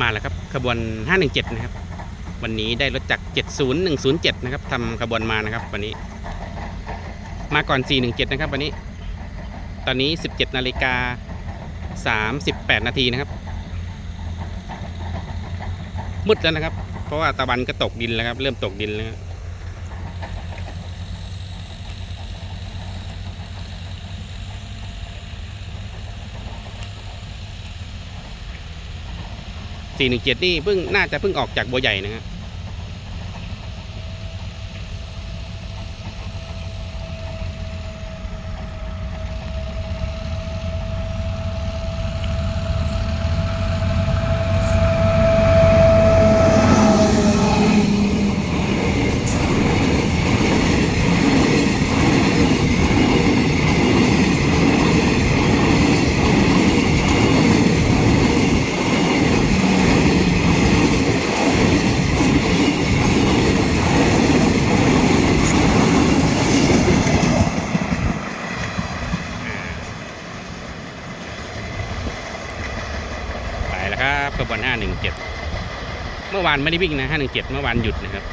มาแล้วครับขบวน 517 นะครับ วันนี้ได้รถจาก70107 นะครับทำขบวนมานะครับ วันนี้ มาก่อน 417 นะครับ วันนี้ ตอนนี้ 17 นาฬิกา 38 นาทีนะครับ มืดแล้วนะครับ เพราะว่าตะวันก็ตกดินแล้วครับ เริ่มตกดินแล้ว 417 นี่เพิ่งน่าจะเพิ่งออกจากบัวใหญ่นะครับ แล้วครับขบวน517 เมื่อวานไม่ได้วิ่งนะ517 เมื่อวานหยุดนะครับ